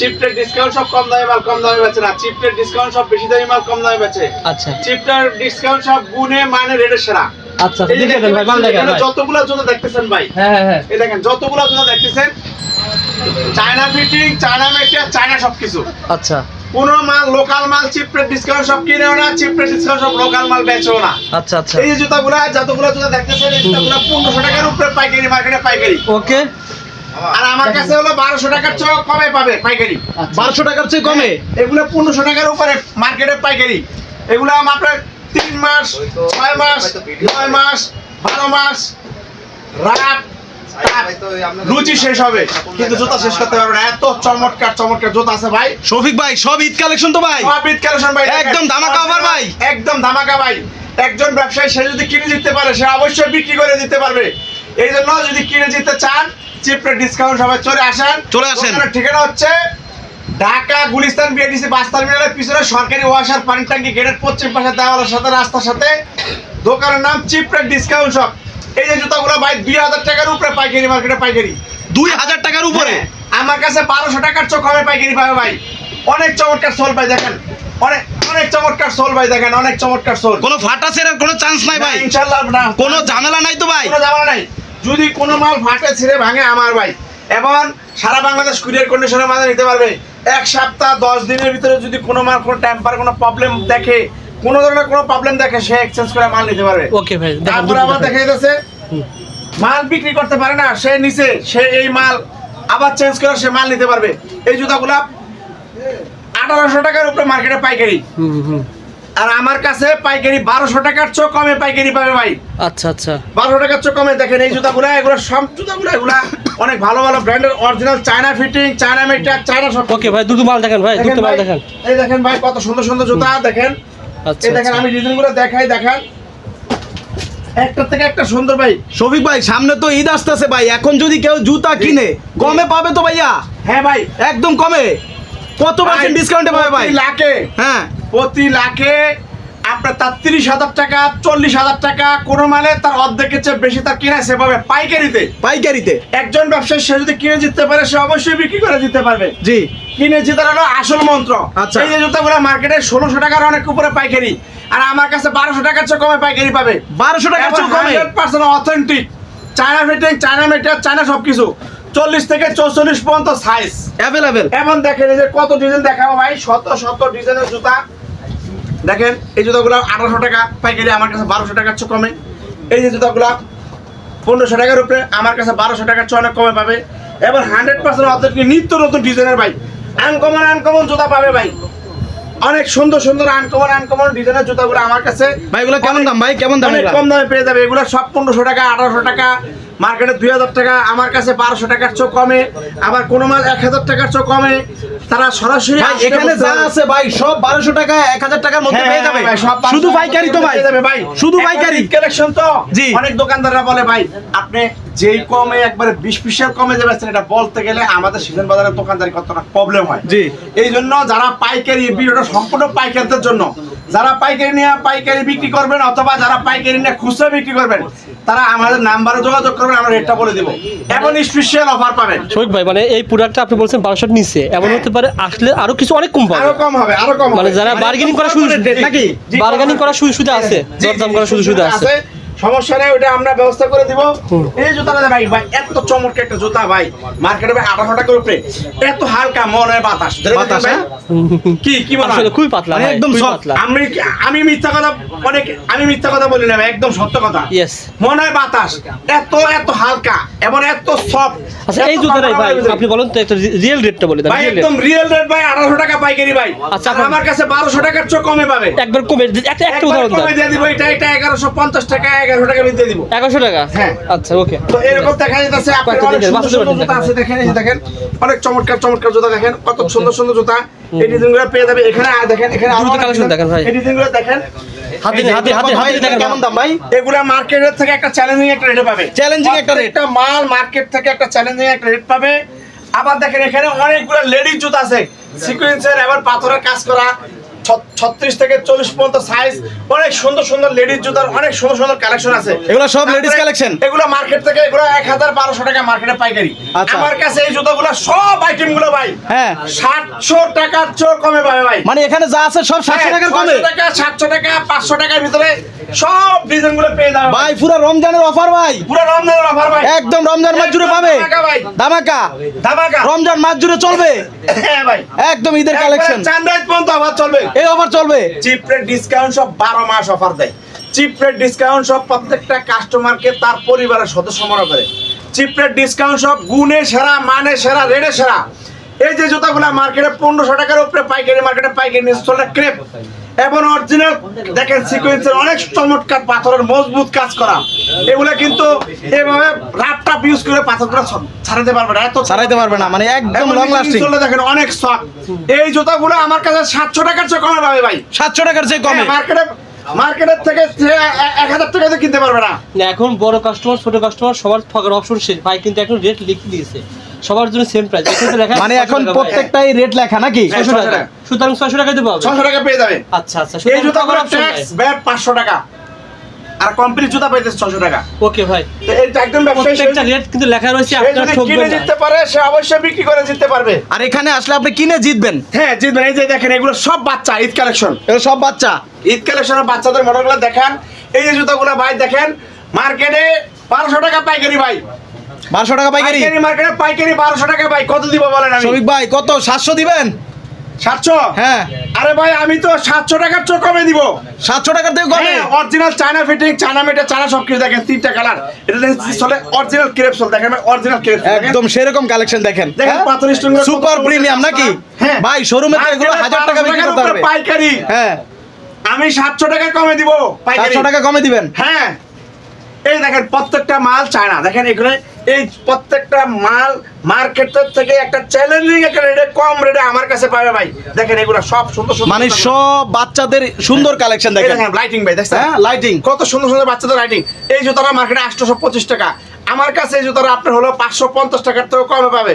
চিপটের discount সব কম দামে মাল কম দামে বেচে না। চিপটের ডিসকাউন্ট সব বেশি দামি মাল কম দামে বেচে। আচ্ছা। চিপটার ডিসকাউন্ট সব গুণে মানে রেটের সেরা। আচ্ছা এই যে দেখে দেন ভাই মাল দেখেন এখানে ভাই। দেখতেছেন ভাই। হ্যাঁ হ্যাঁ হ্যাঁ। এই দেখেন যতগুলো জুতো দেখতেছেন China fitting China material China সবকিছু। আচ্ছা। কোনো মাল লোকাল মাল চিপটের ডিসকাউন্ট সব কিনেও না চিপটের ডিসকাউন্ট সব লোকাল মাল বেচেও না। আচ্ছা আচ্ছা। এই জুতাগুলা যতগুলো জুতা দেখতেছেন এই জুতাগুলা পনেরোশো টাকার উপরে পাইকারি মার্কেটে পাইকারি। ওকে আর আমার কাছে হলো বারোশো টাকার চেয়ে কমে পাবে পাইকারি। বারোশো টাকার চেয়ে কমে? এগুলো পনেরোশো টাকার উপরে মার্কেটে পাইকারি। এগুলো আপনার তিন মাস ছয় মাস নয় মাস বারো মাস রাত রুচি শেষ হবে। কিন্তু জুতা শেষ করতে পারবে না। এত চমৎকার চমৎকার জুতা আছে ভাই। শফিক ভাই সব ঈদ কালেকশন তো ভাই। সব ঈদ কালেকশন ভাই। একদম ধামাকা ভাই। একদম ধামাকা ভাই। একজন ব্যবসায়ী সে যদি কিনে দিতে পারে সে অবশ্যই বিক্রি করে দিতে পারবে। এই জন্য যদি কিনে দিতে চান চিপটা ডিসকাউন্ট সবাই চলে আসেন। চলে আসেন। ঠিকানা হচ্ছে ঢাকা গুলিস্তান বিআরটিসি বাস টার্মিনালের পিছনে সরকারি ওয়াসার পানি ট্যাঙ্কি গেটের পশ্চিম পাশে দেওয়ালের সাথে রাস্তার সাথে। দোকানের নাম চিপটা ডিসকাউন্ট শপ এই যে জুতাগুলো ভাই দুই হাজার টাকার উপরে পাইকারি মার্কেটে পাইকারি। দুই হাজার টাকার উপরে? হ্যাঁ, আমার কাছে বারোশো টাকার চোখ কমে পাইকারি পাবে ভাই। অনেক চমৎকার সোল ভাই দেখেন। অনেক অনেক চমৎকার সোল ভাই দেখেন অনেক চমৎকার সোল। কোনো ফাটা সেরার কোনো চান্স নাই ভাই। ইনশাল্লাহ না। কোনো ঝামেলা নাই তো ভাই। কোনো ঝামেলা নাই। যদি কোনো মাল ফাটে ছিঁড়ে ভাঙে আমার ভাই এবং সারা বাংলাদেশ কুরিয়ার কন্ডিশনের মাঝে নিতে পারবে। এক সপ্তাহ দশ দিনের ভিতরে যদি কোনো মাল কোনো টেম্পার কোনো প্রবলেম দেখে কোনো ধরনের কোনো প্রবলেম দেখে সে এক্সচেঞ্জ করে মাল নিতে পারবে। ওকে ভাই তারপরে আবার দেখা যাচ্ছে মাল বিক্রি করতে পারে না সে নিচে সে এই মাল আবার চেঞ্জ করে সে মাল নিতে পারবে। এই জুতাগুলা আঠারোশো টাকার উপরে মার্কেটে পাইকারি। হুম হুম, হুম। আর আমার কাছে পাইকারি বারোশো টাকার চেয়েও কমে পাইকারি পাবে ভাই। আচ্ছা আচ্ছা। বারোশো টাকার চেয়ে কমে। দেখেন এই জুতাগুলা এগুলো সব জুতাগুলো এগুলা অনেক ভালো ভালো ব্র্যান্ডের original China fitting China material China সব। ওকে ভাই দুটো মাল দেখেন ভাই দুটো মাল ভাই, দেখেন। এই দেখেন ভাই কত সুন্দর সুন্দর জুতা দেখেন। আচ্ছা এই দেখেন আচ্ছা। আমি ডিজাইনগুলো দেখাই দেখান। একটা থেকে একটা সুন্দর ভাই। শফিক ভাই সামনে তো ঈদ আসতেছে ভাই। এখন যদি কেউ জুতা কিনে কমে পাবে তো ভাইয়া? হ্যাঁ ভাই। একদম কমে। কত পার্সেন্ট ডিসকাউন্টে পাবে ভাই? লাখে। হ্যাঁ। প্রতি লাখে আপনার তার তিরিশ হাজার টাকা চল্লিশ হাজার টাকা কোনো মালে তার অর্ধেকের চেয়ে বেশি তার কিনা সেভাবে পাইকারিতে। পাইকারিতে। একজন ব্যবসায়ী সে যদি কিনে জিততে পারে সে অবশ্যই বিক্রি করে দিতে পারবে। জি। কিনে জিতার হলো আসল মন্ত্র। আচ্ছা। এই যে জুতাগুলো মার্কেটে ষোলোশো টাকার অনেক উপরে পাইকারি আর আমার কাছে বারোশো টাকার চেয়ে কমে পাইকারি পাবে। বারোশো টাকার চেয়ে কমে? Percent authentic China fitting China material China সবকিছু। চল্লিশ থেকে চৌচল্লিশ পর্যন্ত সাইজ অ্যাভেলেবেল এমন দেখেন যে কত ডিজাইন দেখাবো ভাই শত শত ডিজাইনের জুতা। দেখেন এই জুতাগুলো আঠারোশো টাকা পাইকারি আমার কাছে বারোশো টাকার চেয়ে কমে। এই যে জুতাগুলো পনেরোশো টাকার উপরে আমার কাছে বারোশো টাকার চেয়ে অনেক কমে পাবে। এবার হান্ড্রেড পার্সেন্ট অর্ধেক নিত্য নতুন ডিজাইনের ভাই। আনকমন আনকমন জুতা পাবে ভাই। অনেক সুন্দর সুন্দর আনকমন আনকমন ডিজাইনের জুতাগুলো আমার কাছে ভাই এগুলো কেমন দাম ভাই? কেমন দাম কম দামে পেয়ে যাবে। এগুলো সব পনেরোশো টাকা আঠারোশো টাকা। মার্কেটে দুই হাজার টাকা আমার কাছে বারোশো টাকার চেয়ে কমে আবার কোনো মাল এক হাজার টাকার চেয়ে কমে। তারা সরাসরি এখানে যা আছে ভাই সব বারোশো টাকা এক হাজার টাকার মধ্যে হ্যাঁ, পেয়ে যাবে। ভাই, সব শুধু পাইকারি তো পাই যাবে ভাই। শুধু পাইকারি। কালেকশন তো? জি। অনেক দোকানদাররা বলে ভাই আপনি যেই কমে একবারে বিশ পিসের কমে যে বেচছেন এটা বলতে গেলে আমাদের সিজন বাজারের দোকানদারি কতটা প্রবলেম হয়। জি। এই জন্য যারা পাইকারি ভিডিওটা সম্পূর্ণ পাইকারদের জন্য যারা পাইকারি নিয়ে পাইকারি বিক্রি করবেন অথবা যারা পাইকারি নিয়ে খুচরা বিক্রি করবেন তারা আমাদের নাম্বারে যোগাযোগ করবেন আমরা রেটটা বলে দিব। এখন স্পেশাল অফার পাবেন। শোক ভাই মানে এই প্রোডাক্টটা আপনি বলছেন বারোশোর নিচে এমন হ্যাঁ। হতে পারে আসলে আরও কিছু অনেক কম পাবে। আরও কম হবে আরও কম মানে যারা bargaining করার সুযোগ নাকি? বার্গেনিং করার সুযোগ সুবিধা আছে দরদাম জি, করার সুযোগ সুবিধা আছে। সমস্যা নেই ওটা আমরা ব্যবস্থা করে দিব। এই জুতাটা ভাই ভাই এত চমৎকার একটা জুতা ভাই। মার্কেটে ভাই টাকার উপরে এত হালকা মনে বাতাস। বাতাস, হ্যাঁ? কি কি মনে খুবই পাতলা মানে একদম পাতলা। আমি আমি মিথ্যা কথা অনেক আমি মিথ্যা কথা বলি না ভাই একদম সত্য কথা। ইয়েস মনে হয় বাতাস এত এত হালকা এবং এত সফট আচ্ছা এই জুতোটাই ভাই আপনি বলেন তো একটা রিয়েল রেটটা বলে দেন ভাই একদম রিয়েল রেট ভাই আঠারোশো টাকা পাইকারি ভাই। আচ্ছা, আমার কাছে বারোশো টাকার চোখ কমে পাবে। একবার কমে একটা উদাহরণ কমে দেন দিয়ে দিব এটা এটা এগারোশো পঞ্চাশ টাকা এগারোশো টাকা আমি দিব। এগারোশো টাকা? হ্যাঁ। আচ্ছা ওকে। তো এরকম দেখা যাচ্ছে জুতা আছে দেখেন এই দেখেন অনেক চমৎকার চমৎকার জুতা দেখেন কত সুন্দর সুন্দর জুতা। এই ডিজাইনগুলো পেয়ে যাবে এখানে আর দেখেন এখানে আরও collection দেখেন ভাই। এই ডিজাইনগুলো দেখেন। হাতে হাতে হাতে হাতে দেখেন কেমন দাম ভাই? এগুলা মার্কেটের থেকে একটা চ্যালেঞ্জিং একটা রেটে পাবে। Challenging একটা rate। একটা মাল মার্কেট থেকে একটা চ্যালেঞ্জিং একটা রেট পাবে। আবার দেখেন এখানে অনেকগুলো লেডিস জুতা আছে। সিকোয়েন্সের এবার পাথরের কাজ করা। ছত্রিশ থেকে চল্লিশ পর্যন্ত সাইজ অনেক সুন্দর সুন্দর লেডিস জুতার অনেক সুন্দর সুন্দর কালেকশন আছে। এগুলো সব collection? এগুলো মার্কেট থেকে এগুলো এক হাজার বারোশো টাকা মার্কেটে পাইকারি। আচ্ছা। আমার কাছে এই জুতাগুলো সব আইটেমগুলো ভাই। হ্যাঁ। সাতশো টাকার চোর কমে পাবে ভাই। মানে এখানে যা আছে সব সাতশো হ্যাঁ, টাকার কমে? 600 টাকা সাতশো টাকা পাঁচশো টাকার ভিতরে সব ডিজাইনগুলো পেয়ে যাবে ভাই পুরো রমজানের অফার ভাই। পুরো রমজানের অফার ভাই। একদম রমজান মাস জুড়ে পাবে। ধামাকা ভাই। ধামাকা। ধামাকা। রমজান মাস জুড়ে চলবে। হ্যাঁ ভাই। একদম ঈদের কালেকশন চান্দাইজ পর্যন্ত আবার চলবে। এই অফার চলবে? চিপ রেট ডিসকাউন্ট সব বারো মাস অফার দেয়। চিপ রেট ডিসকাউন্ট সব প্রত্যেকটা কাস্টমারকে তার পরিবারের সদস্য মনে করে। চিপ রেট ডিসকাউন্ট সব গুণে সেরা মানে সেরা রেডে সেরা। এই যে জুতাগুলো মার্কেটে পনেরোশো টাকার উপরে পাইকারি মার্কেটে পাইকারি নিয়ে চলে ক্রেপ এবং অরিজিনাল দেখেন সিকোয়েন্সের অনেক চমৎকার পাথরের মজবুত কাজ করা। এগুলা কিন্তু এভাবে রাপ টাপ ইউজ করে পাথরগুলো ছাড়াতে পারবে না এত ছাড়াইতে পারবে না মানে একদম লং লাস্টিং চলে দেখেন অনেক সফট এই জুতাগুলো আমার কাছে সাতশো টাকার চেয়ে কমে পাবে ভাই। সাতশো টাকার চেয়ে কমে। হ্যাঁ, মার্কেটে মার্কেটের থেকে সে এ- এক হাজার টাকা দিয়ে কিনতে পারবে না। এখন বড় কাস্টমার ছোট কাস্টমার সবার থাকার অপশন শেষ ভাই কিন্তু এখন রেট লিখে দিয়েছে। সবার জন্য সেম প্রাইস এখানে মানে এখন প্রত্যেকটাই রেট লেখা নাকি? হ্যাঁ, ছশো 600 টাকা। টাকা। সুতরাং ছশো টাকা দেবো ছশো টাকা পেয়ে যাবে। আচ্ছা আচ্ছা এই জুতাগুলো ট্যাক্স ব্যাট পাঁচশো টাকা। আর কমপ্লিট জুতা পাইতেছে ছশো টাকা। ওকে ভাই। তো এইটা একদম প্রত্যেকটা রেট কিন্তু লেখা রয়েছে আপনারা ঠকবেন কিনে জিততে পারে সে অবশ্যই বিক্রি করে জিততে পারবে। আর এখানে আসলে আপনি কিনে জিতবেন। হ্যাঁ জিতবেন। এই যে দেখেন এগুলো সব বাচ্চা ঈদ কালেকশন এগুলো সব বাচ্চা। ঈদ কালেকশনের বাচ্চাদের মডেলগুলো দেখেন। এই যে জুতাগুলো ভাই দেখেন মার্কেটে বারোশো টাকা পাইকারি ভাই। বারোশো টাকা পাইকারি। মার্কেটে পাইকারি বারোশো টাকা ভাই কত দিব বলেন আমি? শ্রমিক ভাই কত? সাতশো দিবেন? সাতশো? হ্যাঁ। আরে ভাই আমি তো সাতশো টাকার চোখ কমে দিব। সাতশো টাকার থেকে কমে? Original China fitting China material China সব কিছু দেখেন তিনটা কালার এটা দেখেন চলে অরিজিনাল ক্রেপ চল দেখেন অরিজিনাল ক্রেপ একদম সেরকম কালেকশন দেখেন দেখেন পাথর স্টোন সুপার প্রিমিয়াম নাকি? হ্যাঁ। ভাই শোরুমে তো এগুলো হাজার টাকা বিক্রি করতে পারবে। পাইকারি। হ্যাঁ। আমি সাতশো টাকা কমে দিব সাতশো টাকা কমে দিবেন? হ্যাঁ। এই দেখেন প্রত্যেকটা মাল চায়না। দেখেন এখানে এই প্রত্যেকটা মাল মার্কেটের থেকে একটা চ্যালেঞ্জিং একটা রেটে কম রেটে আমার কাছে পাবে ভাই। দেখেন এগুলো সব সুন্দর সুন্দর মানে সব বাচ্চাদের সুন্দর কালেকশন দেখেন। দেখেন লাইটিং ভাই দেখছেন? হ্যাঁ লাইটিং কত সুন্দর সুন্দর বাচ্চাদের লাইটিং এই জুতাটা মার্কেটে আটশোশো পঁচিশ টাকা। আমার কাছে এই জুতাটা আপনার হলো পাঁচশো পঞ্চাশ টাকার থেকেও কমে পাবে।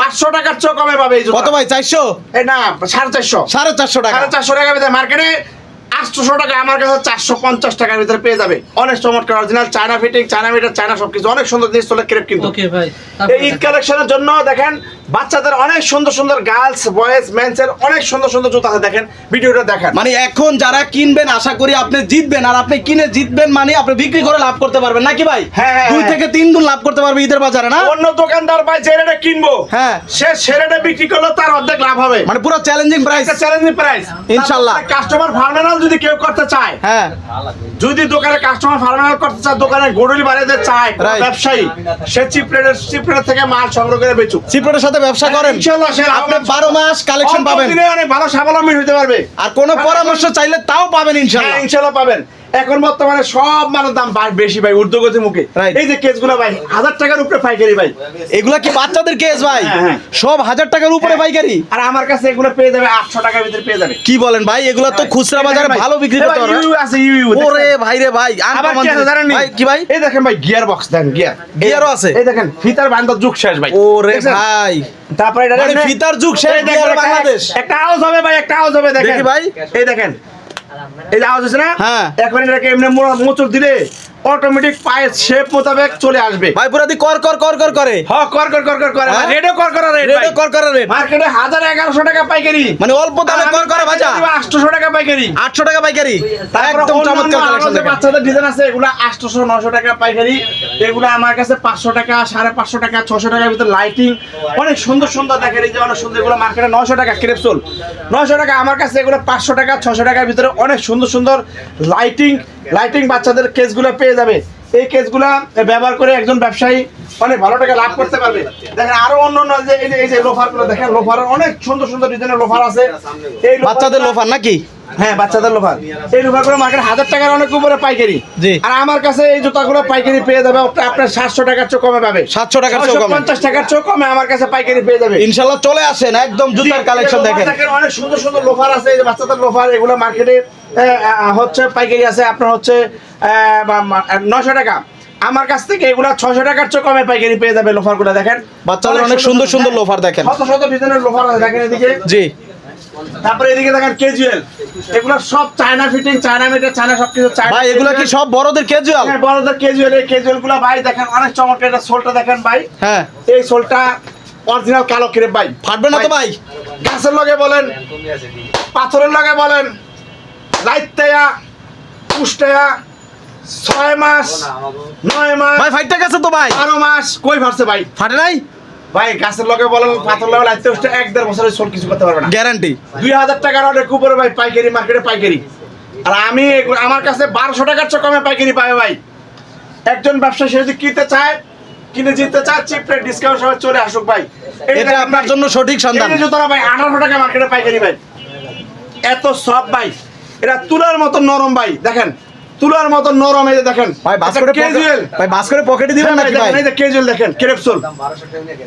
পাঁচশো টাকার চেয়েও কমে পাবে এই জুতা কত ভাই চারশো? না সাড়ে চারশো। সাড়ে চারশো টাকা। সাড়ে চারশো টাকা মার্কেটে আটশোশো টাকা আমার কাছে চারশো পঞ্চাশ টাকার ভিতরে পেয়ে যাবে। অনেক চমৎকার original China fitting China material China সবকিছু। অনেক সুন্দর জিনিস তোলা ক্রেপ কিন্তু। এই ঈদ কালেকশনের জন্য দেখেন বাচ্চাদের অনেক সুন্দর সুন্দর গার্লস বয়েজ মেন্সের অনেক সুন্দর সুন্দর জুতা আছে দেখেন ভিডিওটা দেখেন। মানে এখন যারা কিনবেন আশা করি আপনি জিতবেন আর আপনি কিনে জিতবেন মানে আপনি বিক্রি করে লাভ করতে পারবেন নাকি ভাই? হ্যাঁ, হ্যাঁ, দুই হ্যাঁ। থেকে তিন গুণ লাভ করতে পারবে ঈদের বাজারে না? অন্য দোকানদার ভাই যে রেটে কিনবো হ্যাঁ। সে সে রেটে বিক্রি করলে তার অর্ধেক লাভ হবে। মানে পুরো চ্যালেঞ্জিং প্রাইস চ্যালেঞ্জিং প্রাইস ইনশাল্লাহ। কাস্টমার ফার্মিনাল যদি কেউ করতে চায় হ্যাঁ। যদি দোকানে কাস্টমার ফার্মাল করতে চায় দোকানে গরুলি বাড়িতে চায় ব্যবসায়ী সে চিপ রেটের চিপ থেকে মাল সংগ্রহ করে বেচুক। সিপ্রেটের সাথে ব্যবসা করেন। ইনশাল্লাহ সে আপনি লাভবান- বারো মাস কালেকশন পাবেন। অনেক ভালো স্বাবলম্বী হতে পারবে। আর কোনো পরামর্শ চাইলে তাও পাবেন ইনশাল্লাহ হ্যাঁ, ইনশাল্লাহ পাবেন। এখন বর্তমানে সব মালের দাম বেশি ভাই ঊর্ধ্বগতি মুখে এই যে কেসগুলো ভাই হাজার টাকার উপরে পাইকারি ভাই। এগুলা কি বাচ্চাদের কেস ভাই? হ্যাঁ, হ্যাঁ। সব হাজার টাকার উপরে পাইকারি? আর আমার কাছে এগুলো পেয়ে যাবে আটশো টাকার ভিতরে পেয়ে যাবে। কি বলেন ভাই এগুলা তো খুচরা বাজারে ভালো বিক্রি করতে পারবে আছে ইউ ওরে ভাই রে ভাই আবার কি আছে জানেন ভাই কি ভাই? এই দেখেন ভাই গিয়ার বক্স দেন গিয়ার। গিয়ারও আছে? এই দেখেন ফিতার যুগ শেষ ভাই। ওরে ভাই। তারপরে এটা ফিতার যুগ শেষ, বাংলাদেশ। একটা আওয়াজ হবে ভাই একটা আওয়াজ হবে দেখেন। দেখি ভাই। এই দেখেন এই আওয়াজ হচ্ছে না হ্যাঁ। এখন এটাকে এমনি মোচড় দিলে অটোমেটিক পায়ের শেপ মোতাবেক চলে আসবে। ভাই পুরা দি কর কর কর কর করে। হ কর কর কর কর করে। হ্যাঁ? রেডও কর কর রেড কর কর রেট মার্কেটে হাজার এগারোশো টাকা পাইকারি। মানে অল্প দামে কর করে ভাজা। আটশোশো টাকা পাইকারি। আটশো টাকা পাইকারি। একদম চমৎকার কালেকশন বাচ্চাদের ডিজাইন আছে এগুলো আটশোশো নশো টাকা পাইকারি। এগুলো আমার কাছে পাঁচশো টাকা সাড়ে পাঁচশো টাকা ছশো টাকার ভিতরে লাইটিং অনেক সুন্দর সুন্দর দেখেন এই যে অনেক সুন্দর এগুলো মার্কেটে নশো টাকা ক্রেপসোল নশো টাকা আমার কাছে এগুলো পাঁচশো টাকা ছশো টাকার ভিতরে অনেক সুন্দর সুন্দর লাইটিং লাইটিং বাচ্চাদের কেসগুলো পেয়ে যাবে। এই কেসগুলো ব্যবহার করে একজন ব্যবসায়ী অনেক ভালো টাকা লাভ করতে পারবে। দেখেন আরও অন্য অন্য যে এই যে এই যে লোফারগুলো দেখেন লোফার অনেক সুন্দর সুন্দর ডিজাইনের লোফার আছে। এই বাচ্চাদের লোফার নাকি? হ্যাঁ বাচ্চাদের লোফার এই লোফারগুলো মার্কেট হাজার টাকার অনেক উপরে পাইকারি। জি। আর আমার কাছে এই জুতাগুলো পাইকারি পেয়ে যাবে আপনার সাতশো টাকার চেয়ে কমে পাবে। 700 টাকার কমে। পঞ্চাশ টাকার চেয়ে কমে আমার কাছে পাইকারি পেয়ে যাবে। ইনশাল্লাহ চলে আসেন একদম জুতার কালেকশন দেখেন। অনেক সুন্দর সুন্দর লোফার আছে এই যে বাচ্চাদের লোফার এগুলো মার্কেটে হচ্ছে পাইকারি আছে আপনার হচ্ছে নশো টাকা। আমার কাছ থেকে এগুলো ছশো টাকার চেয়ে কমে পাইকারি পেয়ে যাবে লোফারগুলো দেখেন। বাচ্চাদের অনেক সুন্দর সুন্দর লোফার দেখেন। শত শত ডিজাইনের লোফার আছে দেখেন এদিকে। জি। তারপরে এদিকে দেখেন কেজুয়াল এগুলো সব China fitting China material China সবকিছু চায়না ভাই এগুলা কি সব বড়দের ক্যাজুয়াল হ্যাঁ, বড়দের কেজুয়াল এই কেজুয়ালগুলো ভাই দেখেন অনেক চমৎকার এটা সোলটা দেখেন ভাই। হ্যাঁ। এই সোলটা অরিজিনাল কালো ক্রেপ ভাই। ফাটবে না তো ভাই গাছের লগে বলেন পাথরের লগে বলেন লাইতেয়া পুষ্টেয়া ছয় মাস নয় মাস ভাই ফাইটটা গেছে তো ভাই? বারো মাস কই ভাবছে ভাই? ফাটে নাই? ভাই গাছের লগে বলেন পাথর লগে লাইতে উঠতে এক দেড় বছরের সোল কিছু করতে পারবে না। গ্যারান্টি দুই হাজার টাকার অনেক উপরে ভাই পাইকারি মার্কেটে পাইকারি। আর আমি আমার কাছে বারোশো টাকার চেয়ে কমে পাইকারি পাবে ভাই। একজন ব্যবসায়ী সে যদি কিনতে চায় কিনে জিততে চায় চিপ রেট ডিসকাউন্ট সবাই চলে আসুক ভাই। এটা আপনার জন্য সঠিক সন্ধান। যে জুতোটা ভাই আঠারোশো টাকা মার্কেটে পাইকারি ভাই। এত সব ভাই। এটা তুলার মতো নরম ভাই দেখেন। তুলার মতো নরম এই দেখেন। ভাই বাস করে ক্যাজুয়াল ভাই বাস করে পকেটে দিবেন নাকি ভাই? এই যে ক্যাজুয়াল দেখেন ক্রেপসোল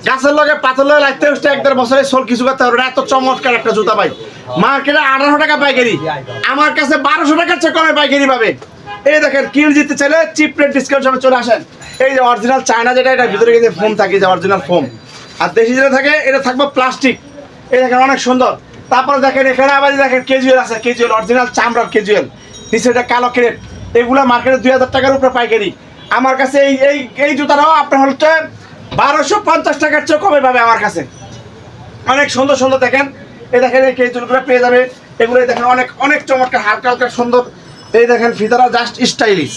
গাছের লগে পাথর লগে লাগতে হচ্ছে এক দেড় বছরের সোল কিছু করতে পারবে এত চমৎকার একটা জুতা ভাই। মার্কেটে আঠারোশো টাকা পাইকারি। আমার কাছে বারোশো টাকার চেয়ে কমে পাইকারি পাবে। এই দেখেন কিল জিততে চাইলে চিপ রেট ডিসকাউন্ট সবে চলে আসেন। এই যে অরিজিনাল চায়না যেটা এটার ভিতরে কিন্তু ফোম থাকে যে অরিজিনাল ফোম আর দেশি যেটা থাকে এটা থাকবে প্লাস্টিক এই দেখেন অনেক সুন্দর। তারপরে দেখেন এখানে আবার দেখেন কেজুয়াল আছে কেজুয়াল অরিজিনাল চামড়ার কেজুয়াল নিচে এটা কালো ক্রেপ এগুলো মার্কেটে দুই হাজার টাকার উপরে পাইকারি। আমার কাছে এই এই এই জুতাটাও আপনার হচ্ছে বারোশো পঞ্চাশ টাকার চেয়ে কমে পাবে আমার কাছে। অনেক সুন্দর সুন্দর দেখেন। এই দেখেন এই কেজুলগুলো পেয়ে যাবে। এগুলো দেখেন অনেক অনেক চমৎকার হালকা হালকা সুন্দর। এই দেখেন ফিতারা জাস্ট স্টাইলিশ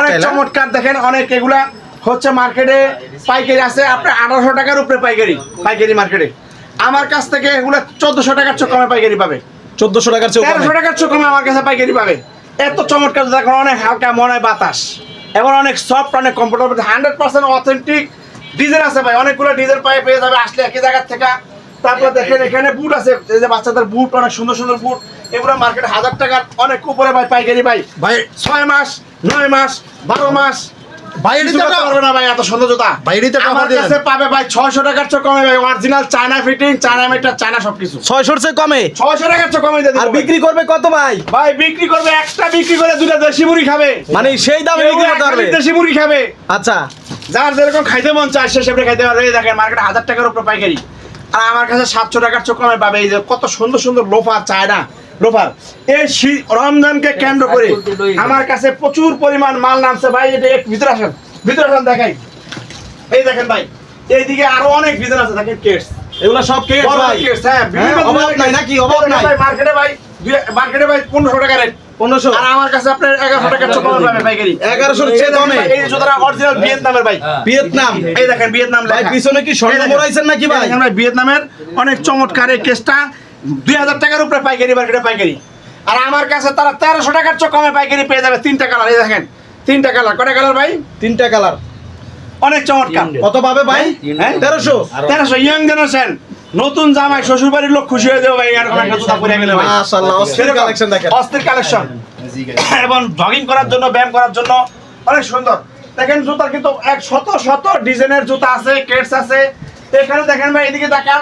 অনেক চমৎকার দেখেন অনেক এগুলা হচ্ছে মার্কেটে পাইকারি আছে। আপনার আঠারোশো টাকার উপরে পাইকারি পাইকারি মার্কেটে। আমার কাছ থেকে এগুলো চোদ্দশো টাকার চেয়ে কমে পাইকারি পাবে। চোদ্দশো টাকার চেয়ে তেরোশো টাকার চেয়ে কমে আমার কাছে পাইকারি পাবে। এত চমৎকার দেখুন অনেক হালকা মনে বাতাস। এবং অনেক সফট অনেক comfortable hundred percent authentic Diesel আছে ভাই। অনেকগুলো ডিজেল পায়ে পেয়ে যাবে আসলে একই জায়গার থেকে। তারপর দেখেন এখানে বুট আছে এই যে বাচ্চাদের বুট অনেক সুন্দর সুন্দর বুট এগুলো মার্কেটে হাজার টাকার অনেক উপরে ভাই পাইকারি ভাই। ভাই ছয় মাস নয় মাস বারো মাস ভাই কিছু পারবে না ভাই এত সুন্দর জুতা। ভাই, এটাতে আমার কাছে পাবে ভাই ছয়শো টাকার চেয়ে কমে ভাই original China fitting China material China সবকিছু। ছয়শোর চেয়ে কমে? ছয়শো টাকার চেয়ে কমে দিয়ে আর বিক্রি করবে কত ভাই? ভাই বিক্রি করবে একটা বিক্রি করে দুটা দেশি মুড়ি খাবে। মানে সেই দামে কেউ বিক্রি করতে পারবে? দেশি মুড়ি খাবে। আচ্ছা। যার যেরকম খাইতে মন চায় সে সেটা খাইতে পারবে। দেখেন মার্কেটে হাজার টাকার উপরে পাইকারি। আর আমার কাছে সাতশো টাকার চোখ কমে পাবে। এই যে কত সুন্দর সুন্দর লোফার চায় না লোফার এই রমজানকে কেন্দ্র করে আমার কাছে প্রচুর পরিমাণ মাল নামছে। ভাই এটা এক ভিতরে আসেন। ভিতরে আসেন দেখাই। এই দেখেন ভাই এইদিকে আরও অনেক আছে দেখেন কেটস এগুলো সব কে বড় ভাই। কেটস হ্যাঁ বিভিন্ন হ্যাঁ, অভাব নাই নাকি? অভাব নাই? ভাই মার্কেটে ভাই মার্কেটে ভাই পনেরোশো টাকা রেট আর আমার কাছে আপনার এগারোশো টাকার চোখ পাবে পাইকারি। এগারোশোর এই চেয়ে দেখেন এই জুতাটা অরিজিনাল ভিয়েতনামের ভাই। ভিয়েতনাম? এই দেখেন ভিয়েতনাম ভাই পিছনে কি স্বর্ণ মোড়াইছেন নাকি ভাই দেখেন ভাই? ভিয়েতনামের অনেক চমৎকার এই কেসটা দুই হাজার টাকার উপরে পাইকারি মার্কেটে পাইকারি। আর আমার কাছে তারা তেরোশো টাকার চোখ কমে পাইকারি পেয়ে যাবে তিনটা কালার এই দেখেন তিনটা কালার কটা কালার ভাই? তিনটা কালার অনেক চমৎকার। কত পাবে ভাই? হ্যাঁ? তেরোশো? তেরোশো। ইয়ং জেনারেশন নতুন জামাই শ্বশুর বাড়ির লোক খুশি হয়ে যাবে ভাই এরকম একটা জুতা পরে গেলে ভাই। মাশাআল্লাহ অস্থির কালেকশন দেখেন। অস্থির কালেকশন এবং জগিং করার জন্য ব্যায়াম করার জন্য অনেক সুন্দর। দেখেন জুতা কিন্তু এক শত শত ডিজাইনের জুতা আছে কেটস আছে। এখানে দেখেন ভাই এদিকে দেখান।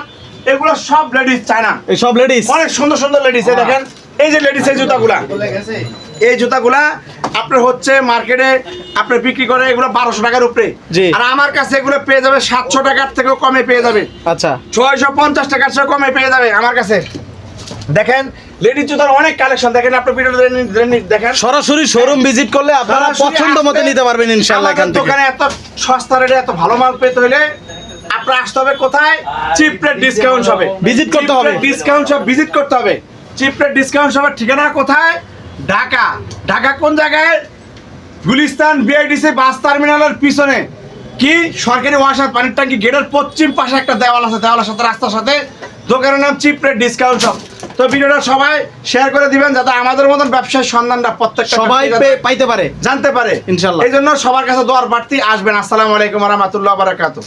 এগুলো সব লেডিস চায়না এই সব লেডিস অনেক সুন্দর সুন্দর লেডিস দেখেন। এই যে লেডিস এই জুতাগুলা। এই জুতাগুলা আপনার হচ্ছে মার্কেটে আপনি বিক্রি করে এগুলো বারোশো টাকার উপরে। আর আমার কাছে এগুলো পেয়ে যাবে সাতশো টাকার থেকেও কমে পেয়ে যাবে। আচ্ছা। ছয়শো পঞ্চাশ টাকার থেকে কমে পেয়ে যাবে আমার কাছে। দেখেন লেডিস জুতার অনেক কালেকশন দেখেন আপনি ভিডিও দেখেন। সরাসরি শোরুম ভিজিট করলে আপনারা পছন্দ মতো নিতে পারবেন ইনশাআল্লাহ এখান থেকে। দোকানে এত সস্তা রেটে এত ভালো মাল পেতে হলে আপনার আসতে হবে কোথায়? চিপ রেট ডিসকাউন্ট হবে Visit করতে হবে। ডিসকাউন্ট সব ভিজিট করতে হবে। চিপ রেট ডিসকাউন্ট সবের ঠিকানা কোথায়? ঢাকা। ঢাকা কোন জায়গায়? গুলিস্তান বিআইডিসি বাস টার্মিনালের পিছনে। কি? সরকারি ওয়াসার পানির ট্যাঙ্কি গেটের পশ্চিম পাশে একটা দেওয়াল আছে। দেওয়ালের সাথে রাস্তার সাথে। দোকানের নাম চিপ রেট ডিসকাউন্ট শপ তো ভিডিওটা সবাই শেয়ার করে দিবেন যাতে আমাদের মতন ব্যবসায় সন্ধানটা প্রত্যেকটা সবাই পাইতে পারে। জানতে পারে। ইনশাল্লাহ। এই জন্য সবার কাছে দোয়ার প্রার্থী আসবেন। আসসালামু আলাইকুম রহমতুল্লাহ বারাকাতু